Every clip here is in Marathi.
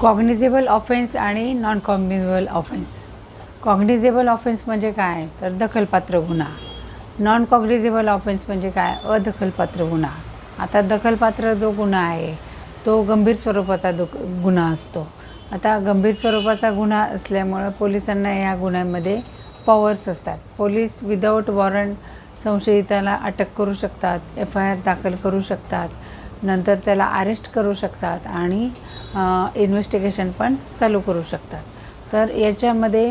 कॉग्निझेबल ऑफेन्स आणि non cognizable offence cognizable offence म्हणजे काय? तर दखलपात्र गुन्हा. नॉन कॉग्निझेबल ऑफेन्स म्हणजे काय? अदखलपात्र गुन्हा. आता दखलपात्र जो गुन्हा आहे तो गंभीर स्वरूपाचा दु गुन्हा असतो. आता गंभीर स्वरूपाचा गुन्हा असल्यामुळं पोलिसांना या गुन्ह्यामध्ये पॉवर्स असतात. पोलीस विदाऊट वॉरंट संशयिताला अटक करू शकतात एफ आय आर दाखल करू शकतात नंतर त्याला अरेस्ट करू शकतात आणि इन्व्हेस्टिगेशन पण चालू करू शकतात. तर याच्यामध्ये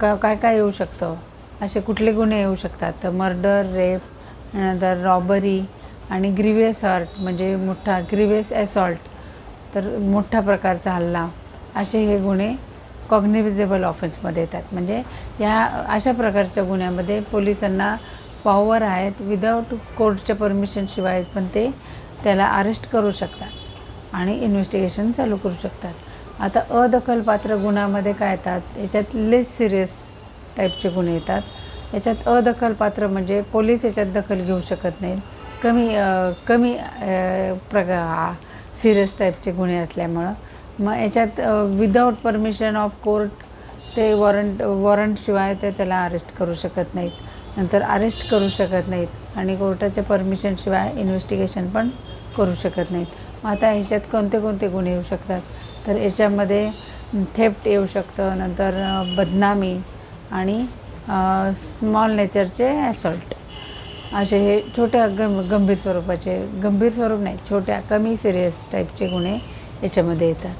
का काय काय येऊ शकतं? असे कुठले गुन्हे येऊ शकतात? तर मर्डर रेप नंतर रॉबरी आणि ग्रिवियस हर्ट म्हणजे मोठा ग्रिवियस ॲसॉल्ट तर मोठ्या प्रकारचा हल्ला असे हे गुन्हे कॉग्निझेबल ऑफेन्समध्ये येतात. म्हणजे या अशा प्रकारच्या गुन्ह्यामध्ये पोलिसांना पॉवर आहेत. विदाऊट कोर्टच्या परमिशनशिवाय पण ते त्याला अरेस्ट करू शकतात. आणि इन्व्हेस्टिगेशन चालू करू शकतात. आता अदखलपात्र गुन्ह्यामध्ये काय येतात? याच्यात लेस सिरियस टाईपचे गुन्हे येतात. याच्यात अदखलपात्र म्हणजे पोलीस याच्यात दखल घेऊ शकत नाहीत. कमी कमी प्रग प्रका सिरियस टाईपचे गुन्हे असल्यामुळं. मग याच्यात विदाऊट परमिशन ऑफ कोर्ट ते वॉरंट वॉरंटशिवाय ते त्याला अरेस्ट करू शकत नाहीत. नंतर अरेस्ट करू शकत नाहीत. आणि कोर्टाच्या परमिशनशिवाय इन्व्हेस्टिगेशन पण करू शकत नाहीत. आता ह्याच्यात कोणते कोणते गुन्हे येऊ शकतात? तर याच्यामध्ये थेफ्ट येऊ शकतं नंतर बदनामी आणि स्मॉल नेचरचे ॲसॉल्ट असे हे छोट्या गं गंभीर स्वरूपाचे गंभीर स्वरूप नाही छोट्या कमी सिरियस टाईपचे गुन्हे याच्यामध्ये येतात.